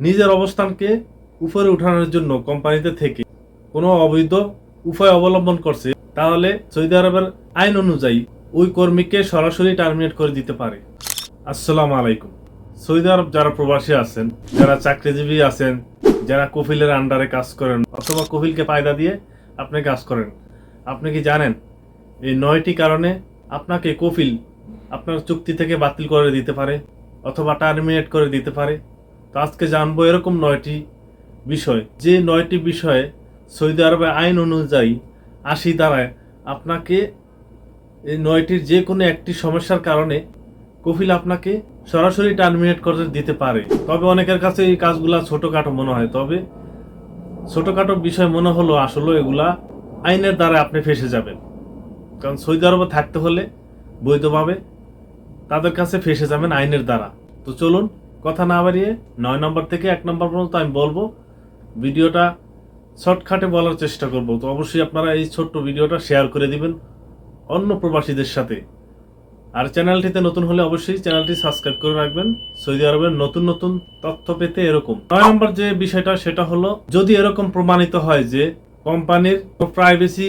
নিজের অবস্থানকে উপরে উঠানোর জন্য কোম্পানিতে থেকে কোনো অবৈধ উপায় অবলম্বন করছে, তাহলে সৌদি আরবের আইন অনুযায়ী ওই কর্মীকে সরাসরি টার্মিনেট করে দিতে পারে। আসসালাম আলাইকুম। সৌদি আরব যারা প্রবাসী আছেন, যারা চাকরিজীবী আছেন, যারা কফিলের আন্ডারে কাজ করেন অথবা কফিলকে পায়দা দিয়ে আপনি কাজ করেন, আপনি কি জানেন এই নয়টি কারণে আপনাকে কফিল আপনার চুক্তি থেকে বাতিল করে দিতে পারে অথবা টার্মিনেট করে দিতে পারে? তো আজকে জানব এরকম নয়টি বিষয়। যে নয়টি বিষয়ে সৌদি আরবের আইন অনুযায়ী আশি দ্বারায় আপনাকে এই নয়টির যে কোনো একটি সমস্যার কারণে কফিল আপনাকে সরাসরি টার্মিনেট করে দিতে পারে। তবে অনেকের কাছে এই কাজগুলা ছোটোখাটো মনে হয়। তবে ছোটোখাটো বিষয় মনে হলো আসলে এগুলা আইনের দ্বারা আপনি ফেসে যাবেন। কারণ সৌদি আরবে থাকতে হলে বৈধভাবে তাদের কাছে ফেসে যাবেন আইনের দ্বারা। তো চলুন কথা না বাড়িয়ে নয় নম্বর থেকে এক নম্বর পর্যন্ত আমি বলব, ভিডিওটা শর্টকাটে বলার চেষ্টা করব। তো অবশ্যই আপনারা এই ছোট্ট ভিডিওটা শেয়ার করে দিবেন অন্য প্রবাসীদের সাথে। আর চ্যানেলটিতে নতুন হলে অবশ্যই চ্যানেলটি সাবস্ক্রাইব করে রাখবেন। সৌদি আরবের নতুন নতুন তথ্য পেতে এরকম। নয় নম্বর যে বিষয়টা, সেটা হলো, যদি এরকম প্রমাণিত হয় যে কোম্পানির প্রাইভেসি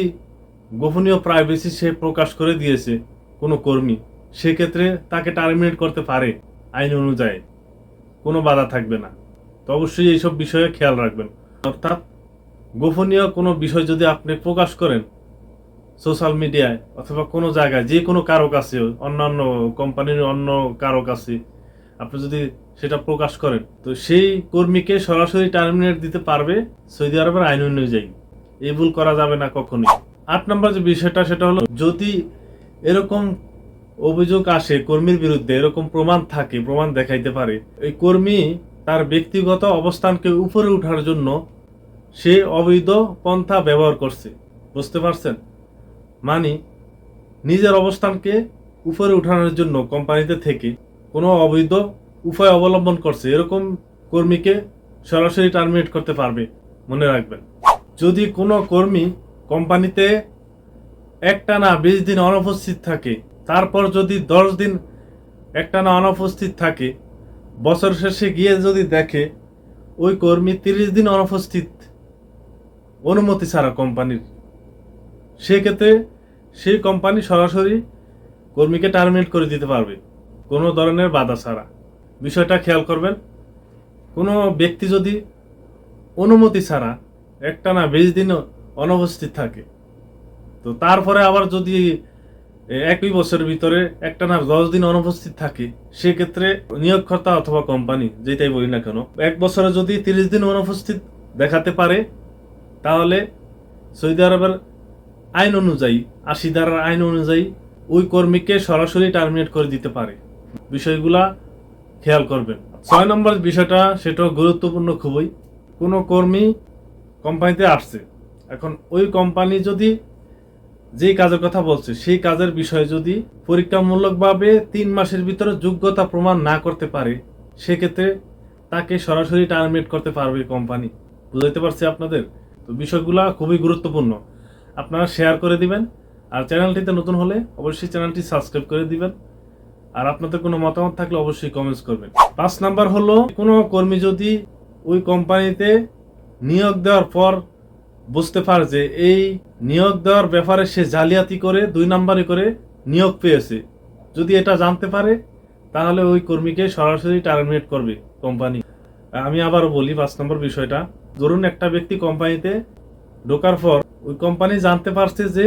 গোপনীয় প্রাইভেসি সে প্রকাশ করে দিয়েছে কোনো কর্মী, সেক্ষেত্রে তাকে টার্মিনেট করতে পারে আইন অনুযায়ী। কোনো বাধা থাকবে না। তো অবশ্যই এইসব বিষয়ে খেয়াল রাখবেন। অর্থাৎ গোপনীয় কোনো বিষয় যদি আপনি প্রকাশ করেন সোশ্যাল মিডিয়ায় অথবা কোনো জায়গায়, যে কোনো কারও কাছে অন্যান্য কোম্পানির অন্য কারও কাছে আপনি যদি সেটা প্রকাশ করেন, তো সেই কর্মীকে সরাসরি টার্মিনেট দিতে পারবে সৌদি আরবের আইন অনুযায়ী। এই ভুল করা যাবে না কখনোই। আট নম্বর যে বিষয়টা, সেটা হলো যদি এরকম অভিযোগ আসে কর্মীর বিরুদ্ধে, এরকম প্রমাণ থাকে, প্রমাণ দেখাইতে পারে। এই কর্মী তার ব্যক্তিগত অবস্থানকে উপরে ওঠার জন্য সে অবৈধ পন্থা ব্যবহার করছে। বুঝতে পারছেন? মানে নিজের অবস্থানকে উপরে উঠানোর জন্য কোম্পানিতে থেকে কোনো অবৈধ উপায় অবলম্বন করছে, এরকম কর্মীকে সরাসরি টার্মিনেট করতে পারবে, মনে রাখবেন। যদি কোনো কর্মী কোম্পানিতে একটানা বিশ দিন অনুপস্থিত থাকে তারপর যদি দশ দিন একটানা অনুপস্থিত থাকে, বছর শেষে গিয়ে যদি দেখে, ওই কর্মী তিরিশ দিন অনুপস্থিত অনুমতি ছাড়া কোম্পানির। সেক্ষেত্রে সেই কোম্পানি সরাসরি কর্মীকে টার্মিনেট করে দিতে পারবে। কোনো ধরনের বাধা ছাড়া। বিষয়টা খেয়াল করবেন, কোনো ব্যক্তি যদি অনুমতি ছাড়া একটানা বিশ দিন অনুপস্থিত থাকে, তো তারপরে আবার যদি একই বছরের ভিতরে একটানা দশ দিন অনুপস্থিত থাকে, সেক্ষেত্রে নিয়োগকর্তা অথবা কোম্পানি, যেটাই বলি না কেন, এক বছরে যদি তিরিশ দিন অনুপস্থিত দেখাতে পারে, তাহলে সৌদি আরবের আইন অনুযায়ী, আশি ধারার আইন অনুযায়ী ওই কর্মীকে সরাসরি টার্মিনেট করে দিতে পারে। বিষয়গুলা খেয়াল করবেন। ছয় নম্বর বিষয়টা সেটাও গুরুত্বপূর্ণ খুবই। কোনো কর্মী কোম্পানিতে আসছে, এখন ওই কোম্পানি যদি যেই কাজের কথা বলছে, সেই কাজের বিষয়ে যদি পরীক্ষামূলকভাবে তিন মাসের ভিতরে যোগ্যতা প্রমাণ না করতে পারে, সেক্ষেত্রে তাকে সরাসরি টার্মিনেট করতে পারবে কোম্পানি বুঝাইতে পারছি আপনাদের? তো বিষয়গুলা খুবই গুরুত্বপূর্ণ। আপনারা শেয়ার করে দিবেন, আর চ্যানেলটিতে নতুন হলে অবশ্যই চ্যানেলটি সাবস্ক্রাইব করে দিবেন। আর আপনাদের কোনো মতামত থাকলে অবশ্যই কমেন্টস করবেন। পাঁচ নাম্বার হলো, কোনো কর্মী যদি ওই কোম্পানিতে নিয়োগ দেওয়ার পর বুঝতে পারে যে এই নিয়োগ দেওয়ার ব্যাপারে সে জালিয়াতি করে, দুই নাম্বারে করে নিয়োগ পেয়েছে। যদি এটা জানতে পারে, তাহলে ওই কর্মীকে সরাসরি টার্মিনেট করবে কোম্পানি আমি আবারও বলি পাঁচ নম্বর বিষয়টা। ধরুন একটা ব্যক্তি কোম্পানিতে ঢোকার পর ওই কোম্পানি জানতে পারছে যে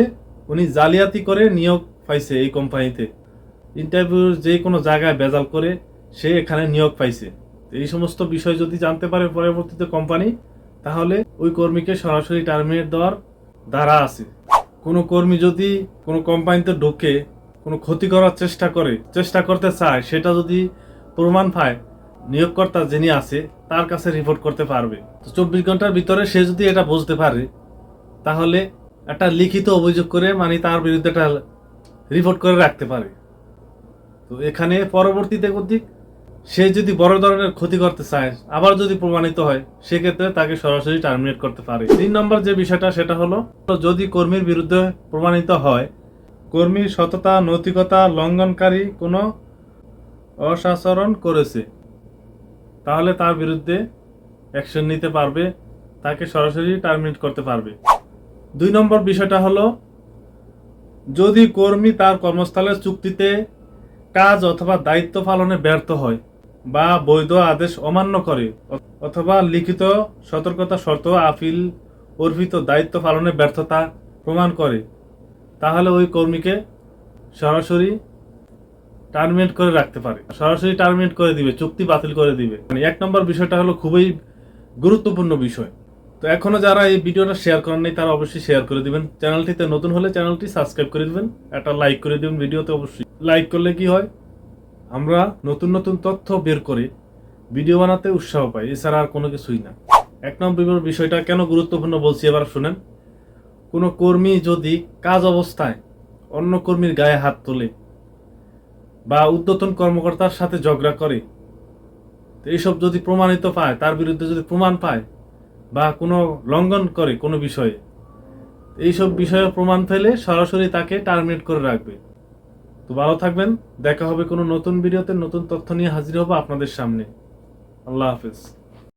উনি জালিয়াতি করে নিয়োগ পাইছে এই কোম্পানিতে ইন্টারভিউর যে কোনো জায়গায় বেজাল করে সে এখানে নিয়োগ পাইছে। এই সমস্ত বিষয় যদি জানতে পারে পরবর্তীতে কোম্পানি তাহলে ওই কর্মীকে সরাসরি টার্মিনেট দেওয়ার ধারা আছে। কোনো কর্মী যদি কোনো কোম্পানিতে ঢোকে, কোনো ক্ষতি করার চেষ্টা করে, চেষ্টা করতে চায়, সেটা যদি প্রমাণ পায় নিয়োগকর্তা যিনি আছে, তার কাছে রিপোর্ট করতে পারবে। তো চব্বিশ ঘণ্টার ভিতরে সে যদি এটা বুঝতে পারে, তাহলে একটা লিখিত অভিযোগ করে মানে তার বিরুদ্ধে একটা রিপোর্ট করে রাখতে পারে। তো এখানে পরবর্তীতে কর্তৃক সে যদি বড় ধরনের ক্ষতি করতে চায়, আবার যদি প্রমাণিত হয়, সেক্ষেত্রে তাকে সরাসরি টার্মিনেট করতে পারে। তিন নম্বর যে বিষয়টা, সেটা হলো, যদি কর্মীর বিরুদ্ধে প্রমাণিত হয় কর্মীর সততা, নৈতিকতা লঙ্ঘনকারী কোনো অসাচরণ করেছে, তাহলে তার বিরুদ্ধে অ্যাকশন নিতে পারবে, তাকে সরাসরি টার্মিনেট করতে পারবে। দুই নম্বর বিষয়টা হলো, যদি কর্মী তার কর্মস্থলের চুক্তিতে কাজ অথবা দায়িত্ব পালনে ব্যর্থ হয় বা বৈধ আদেশ অমান্য করে, অথবা লিখিত সতর্কতা শর্ত আপিল অর্পিত দায়িত্ব পালনে ব্যর্থতা প্রমাণ করে। তাহলে ওই কর্মীকে সরাসরি টার্মিনেট করে রাখতে পারে। সরাসরি টার্মিনেট করে দিবে, চুক্তি বাতিল করে দিবে। মানে এক নম্বর বিষয়টা হলো খুবই গুরুত্বপূর্ণ বিষয়। তো এখনও যারা এই ভিডিওটা শেয়ার করেন নাই, তারা অবশ্যই শেয়ার করে দিবেন। চ্যানেলটিতে নতুন হলে চ্যানেলটি সাবস্ক্রাইব করে দিবেন, একটা লাইক করে দিবেন ভিডিওতে অবশ্যই। লাইক করলে কি হয়? আমরা নতুন নতুন তথ্য বের করে ভিডিও বানাতে উৎসাহ পাই, এছাড়া আর কোনো কিছুই না। এক নম্বর বিষয়টা কেন গুরুত্বপূর্ণ বলছি এবার শুনেন। কোনো কর্মী যদি কাজ অবস্থায় অন্য কর্মীর গায়ে হাত তোলে বা উদ্যতন কর্মকর্তার সাথে ঝগড়া করে এইসব যদি প্রমাণিত পায়, তার বিরুদ্ধে যদি প্রমাণ পায় বা কোনো লঙ্ঘন করে কোনো বিষয়ে, এইসব বিষয়ে প্রমাণ পেলে সরাসরি তাকে টার্মিনেট করে রাখবে। তো ভালো থাকবেন, দেখা হবে কোনো নতুন ভিডিওতে, নতুন তথ্য নিয়ে হাজির হব আপনাদের সামনে। আল্লাহ হাফেজ।